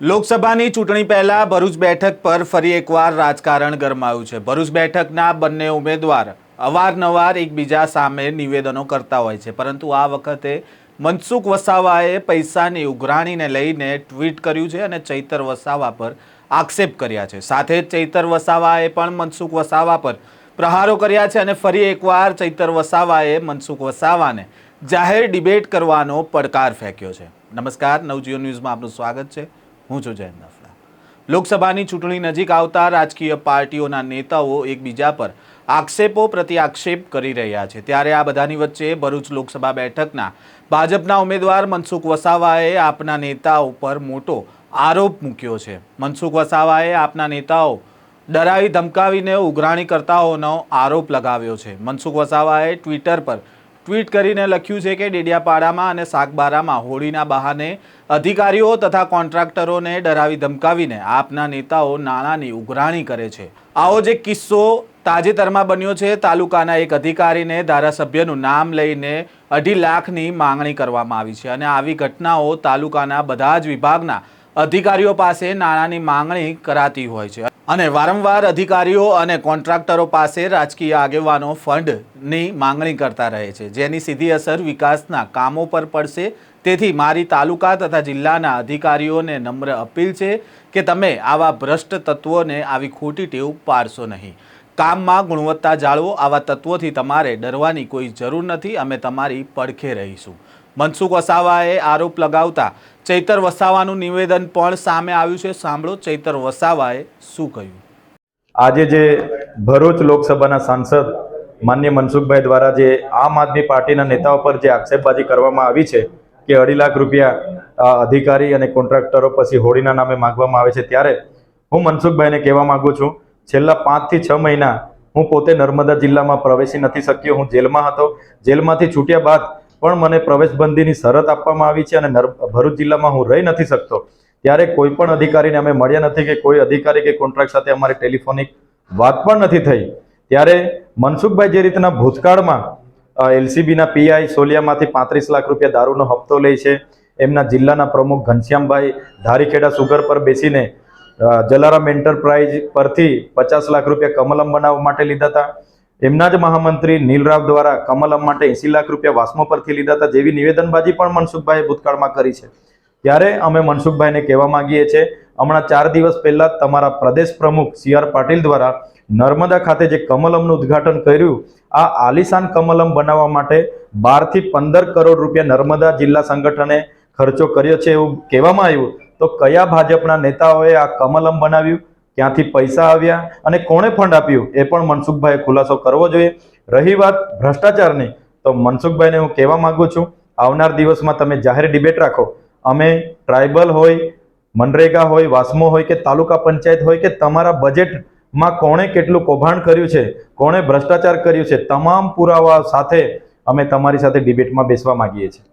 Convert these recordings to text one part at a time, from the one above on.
લોકસભાની ચૂંટણી પહેલા ભરૂચ બેઠક પર ફરી એકવાર રાજકારણ ગરમાયું છે. ભરૂચ બેઠકના બંને ઉમેદવાર અવારનવાર એકબીજા સામે નિવેદનો કરતા હોય છે. પરંતુ આ વખતે મનસુખ વસાવાએ પૈસાની ઉઘરાણીને લઈને ટ્વીટ કર્યું છે અને ચૈતર વસાવા પર આક્ષેપ કર્યા છે. સાથે જ ચૈતર વસાવાએ પણ મનસુખ વસાવા પર પ્રહારો કર્યા છે અને ફરી એકવાર ચૈતર વસાવાએ મનસુખ વસાવાને જાહેર ડિબેટ કરવાનો પડકાર ફેંક્યો છે. નમસ્કાર નવજીઓ ન્યૂઝમાં આપનું સ્વાગત છે. હું છું જયંત નફડા લોકસભાની ચૂંટણી નજીક આવતા રાજકીય પાર્ટીઓના નેતાઓ એકબીજા પર આક્ષેપો પ્રતિ આક્ષેપ કરી રહ્યા છે. ત્યારે આ બધાની વચ્ચે ભરૂચ લોકસભા બેઠકના ભાજપના ઉમેદવાર મનસુખ વસાવાએ આપના નેતાઓ પર મોટો આરોપ મૂક્યો છે. મનસુખ વસાવાએ આપના નેતાઓ ડરાવી ધમકાવીને ઉઘરાણી કરતાઓનો આરોપ લગાવ્યો છે. મનસુખ વસાવાએ ટ્વિટર પર ટ્વીટ કરીને લખ્યું છે કે ડેડિયાપાડામાં અને સાગબારામાં હોળીના બહાને અધિકારીઓ તથા કોન્ટ્રાક્ટરોને ડરાવી ધમકાવીને આપના નેતાઓ નાણાંની ઉઘરાણી કરે છે. આવો જે કિસ્સો તાજેતરમાં બન્યો છે. તાલુકાના એક અધિકારીને ધારાસભ્યનું નામ લઈને અઢી લાખની માંગણી કરવામાં આવી છે અને આવી ઘટનાઓ તાલુકાના બધા જ વિભાગના અધિકારીઓ પાસે નાણાંની માંગણી કરાતી હોય છે. અને વારંવાર અધિકારીઓ અને કોન્ટ્રાક્ટરો પાસે રાજકીય આગેવાનો ફંડની માંગણી કરતા રહે છે. જેની સીધી અસર વિકાસના કામો પર પડશે. તેથી મારી તાલુકા તથા જિલ્લાના અધિકારીઓને નમ્ર અપીલ છે કે તમે આવા ભ્રષ્ટ તત્વોને આવી ખોટી ટેવ પાડશો નહીં. કામમાં ગુણવત્તા જાળવો. આવા તત્વોથી તમારે ડરવાની કોઈ જરૂર નથી. અમે તમારી પડખે રહીશું. મનસુખ વસાવાએ આરોપ લગાવતા ચૈતર વસાવાનું નિવેદન પણ સામે આવ્યું છે. સાંભળો, ચૈતર વસાવાએ શું કહ્યું? આજે જે ભરૂચ લોકસભાના સાંસદ માન્ય મનસુખભાઈ દ્વારા જે આમ આદમી પાર્ટીના નેતાઓ પર જે આક્ષેપબાજી કરવામાં આવી છે કે અઢી લાખ રૂપિયા અધિકારી અને કોન્ટ્રાક્ટરો પછી હોળીના નામે માગવામાં આવે છે ત્યારે હું મનસુખભાઈને કહેવા માગું છું, છેલ્લા પાંચથી છ મહિના હું પોતે નર્મદા જિલ્લામાં પ્રવેશી નથી શક્યો. હું જેલમાં હતો. જેલમાંથી છૂટ્યા બાદ પણ મને પ્રવેશબંધીની શરત આપવામાં આવી છે અને ભરૂચ જિલ્લામાં હું રહી નથી શકતો. ત્યારે કોઈ પણ અધિકારીને અમે મળ્યા નથી કે કોઈ અધિકારી કે કોન્ટ્રાક્ટ સાથે અમારી ટેલિફોનિક વાત પણ નથી થઈ. ત્યારે મનસુખભાઈ જે રીતના ભૂતકાળમાં એલસીબીના પીઆઈ સોલિયામાંથી પાંત્રીસ લાખ રૂપિયા દારૂનો હપ્તો લે છે, એમના જિલ્લાના પ્રમુખ ઘનશ્યામભાઈ ધારીખેડા સુગર પર બેસીને જલારામ એન્ટરપ્રાઇઝ પરથી પચાસ લાખ રૂપિયા કમલમ બનાવવા માટે લીધા હતા. એમના જ મહામંત્રી નીલરાવ દ્વારા કમલમ માટે એસી લાખ રૂપિયા વાસ્મો પરથી લીધા હતા જેવી નિવેદનબાજી પણ મનસુખભાઈએ ભૂતકાળમાં કરી છે. ત્યારે અમે મનસુખભાઈને કહેવા માંગીએ છીએ, હમણાં ચાર દિવસ પહેલા તમારા પ્રદેશ પ્રમુખ સી આર પાટીલ દ્વારા નર્મદા ખાતે જે કમલમનું ઉદ્ઘાટન કર્યું, આ આલિશાન કમલમ બનાવવા માટે બારથી પંદર કરોડ રૂપિયા નર્મદા જિલ્લા સંગઠને ખર્ચો કર્યો છે એવું કહેવામાં આવ્યું. તો કયા ભાજપના નેતાઓએ આ કમલમ બનાવ્યું? ક્યાંથી પૈસા આવ્યા અને કોણે ફંડ આપ્યું એ પણ મનસુખભાઈએ ખુલાસો કરવો જોઈએ. રહી વાત ભ્રષ્ટાચારની, તો મનસુખભાઈને હું કહેવા માગું છું, આવનાર દિવસમાં તમે જાહેર ડિબેટ રાખો. અમે ટ્રાઇબલ હોય, મનરેગા હોય, વાસ્મો હોય કે તાલુકા પંચાયત હોય કે તમારા બજેટમાં કોણે કેટલું કૌભાંડ કર્યું છે, કોણે ભ્રષ્ટાચાર કર્યું છે, તમામ પુરાવા સાથે અમે તમારી સાથે ડિબેટમાં બેસવા માંગીએ છીએ.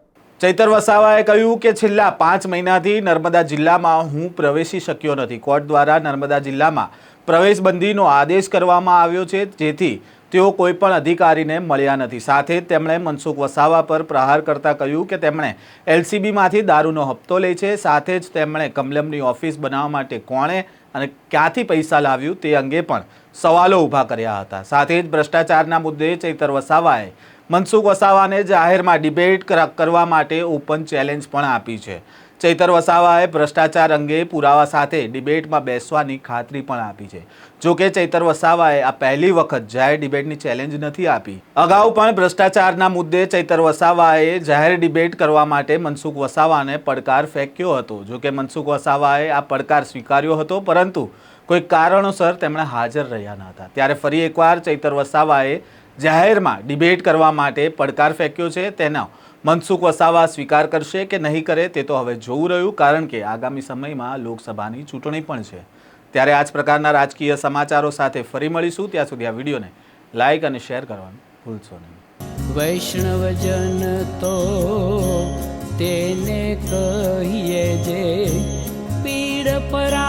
ચૈતર વસાવાએ કહ્યું કે છેલ્લા પાંચ મહિનાથી નર્મદા જિલ્લામાં હું પ્રવેશી શક્યો નથી. કોર્ટ દ્વારા નર્મદા જિલ્લામાં પ્રવેશબંધીનો આદેશ કરવામાં આવ્યો છે, જેથી તેઓ કોઈપણ અધિકારીને મળ્યા નથી. સાથે તેમણે મનસુખ વસાવા પર પ્રહાર કરતા કહ્યું કે તેમણે એલસીબીમાંથી દારૂનો હપ્તો લે છે. સાથે જ તેમણે કમલમની ઓફિસ બનાવવા માટે કોણે અને ક્યાંથી પૈસા લાવ્યું તે અંગે પણ સવાલો ઊભા કર્યા હતા. સાથે જ ભ્રષ્ટાચારના મુદ્દે ચૈતર વસાવાએ મનસુખ વસાવાને જાહેરમાં ડિબેટ કરવા માટે ઓપન ચેલેન્જ પણ આપી છે. ચૈતર વસાવાએ ભ્રષ્ટાચાર અંગે પુરાવા સાથે ડિબેટમાં બેસવાની ખાતરી પણ આપી છે. જો કે ચૈતર વસાવાએ આ પહેલી વખત જાહેર ડિબેટની ચેલેન્જ નથી આપી. અગાઉ પણ ભ્રષ્ટાચારના મુદ્દે ચૈતર વસાવાએ જાહેર ડિબેટ કરવા માટે મનસુખ વસાવાને પડકાર ફેંક્યો હતો. જો કે મનસુખ વસાવાએ આ પડકાર સ્વીકાર્યો હતો, પરંતુ કોઈ કારણોસર તેમણે હાજર રહ્યા ન હતા. ત્યારે ફરી એકવાર ચૈતર વસાવાએ જાહેરમાં ડિબેટ કરવા માટે પડકાર ફેંક્યો છે તેનો મનસુખ વસાવા સ્વીકાર કરશે કે નહીં કરે તે તો હવે જોવું રહ્યું, કારણ કે આગામી સમયમાં લોકસભાની ચૂંટણી પણ છે. ત્યારે આ જ પ્રકારના રાજકીય સમાચારો સાથે ફરી મળીશું. ત્યાં સુધી આ વિડીયોને લાઇક અને શેર કરવાનું ભૂલશો નહીં. વૈષ્ણવજન તો તેને કહીએ જે પીડ પરાઈ